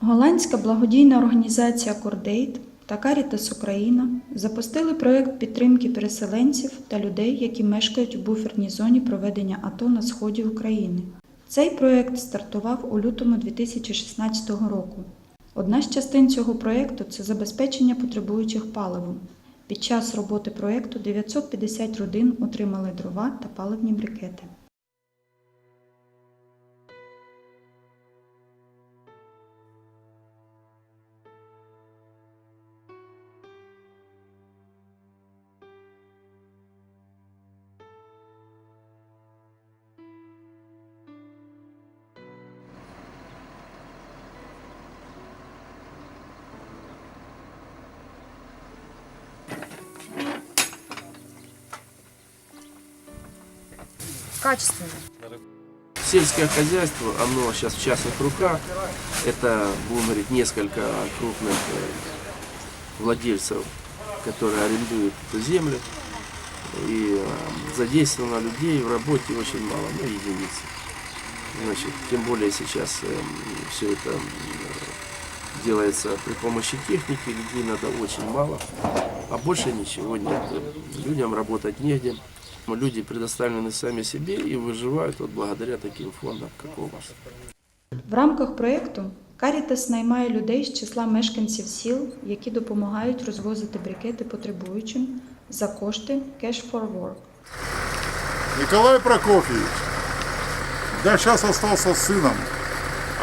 Голландська благодійна організація Кордейт та Карітас Україна запустили проєкт підтримки переселенців та людей, які мешкають у буферній зоні проведення АТО на сході України. Цей проєкт стартував у лютому 2016 року. Одна з частин цього проєкту це забезпечення потребуючих паливом. Під час роботи проєкту 950 родин отримали дрова та паливні брикети. Качественно. Сельское хозяйство, оно сейчас в частных руках. Это, будем говорить, несколько крупных э, владельцев, которые арендуют эту землю. И э, задействовано людей в работе очень мало, ну, единицы. Значит, тем более сейчас все это э, делается при помощи техники, людей надо очень мало, а больше ничего нет. Людям работать негде. Люди предоставлены сами себе и выживают вот благодаря таким фондам, как у вас. В рамках проєкту Карітас наймає людей з числа мешканців сіл, які допомагають розвозити брикети потребуючим за кошти Cash for Work. Николай Прокофьевич. Да, сейчас остался с сыном,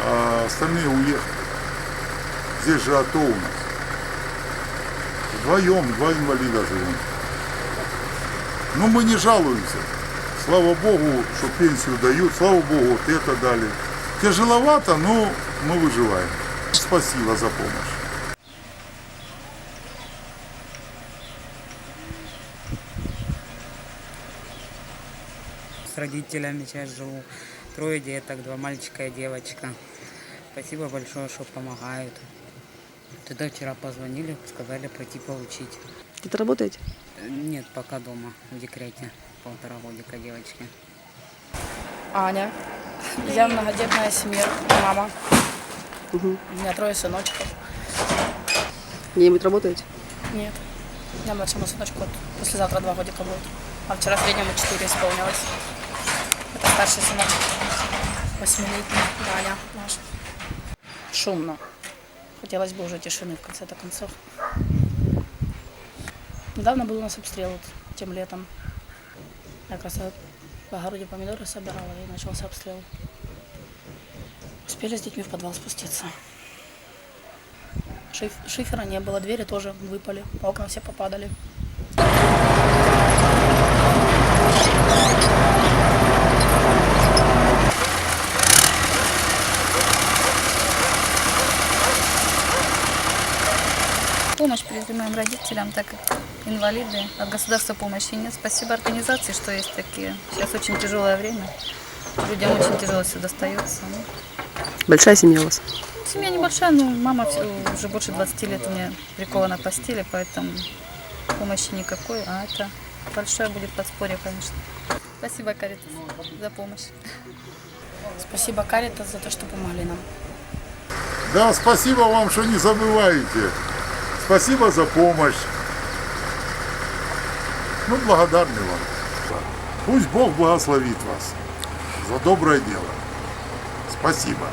а остальные уехали. Здесь же АТО у нас. Вдвоем, два инвалида живем. Но мы не жалуемся. Слава Богу, что пенсию дают. Слава Богу, вот это дали. Тяжеловато, но мы выживаем. Спасибо за помощь. С родителями сейчас живу. Трое деток, два мальчика и девочка. Спасибо большое, что помогают. Туда вчера позвонили, сказали пройти получить. Где-то работаете? Нет, пока дома, в декрете. Полтора годика девочки. Аня. Я многодетная семья, мама. У меня трое сыночков. Где-нибудь работаете? Нет. У меня младшему сыночку вот послезавтра два годика будет. А вчера среднему четыре исполнилось. Это старший сынок. Восьмилетний, Даня наш. Шумно. Хотелось бы уже тишины в конце-то концов. Недавно был у нас обстрел вот, тем летом. Я как раз в огороде помидоры собирала и начался обстрел. Успели с детьми в подвал спуститься. Шиф- шифера не было, двери тоже выпали, окна все попадали. Помощь моим родителям, так как инвалиды, от государства помощи нет. Спасибо организации, что есть такие. Сейчас очень тяжелое время. Людям очень тяжело все достается. Ну, Большая семья у вас? Семья небольшая, но мама уже больше 20 лет у меня прикована к постели, поэтому помощи никакой, а это большое будет подспорье, конечно. Спасибо, Каритас, за помощь. Спасибо Каритас за то, что помогли нам. Да, спасибо вам, что не забываете. Спасибо за помощь. Ну, благодарны вам. Пусть Бог благословит вас за доброе дело. Спасибо.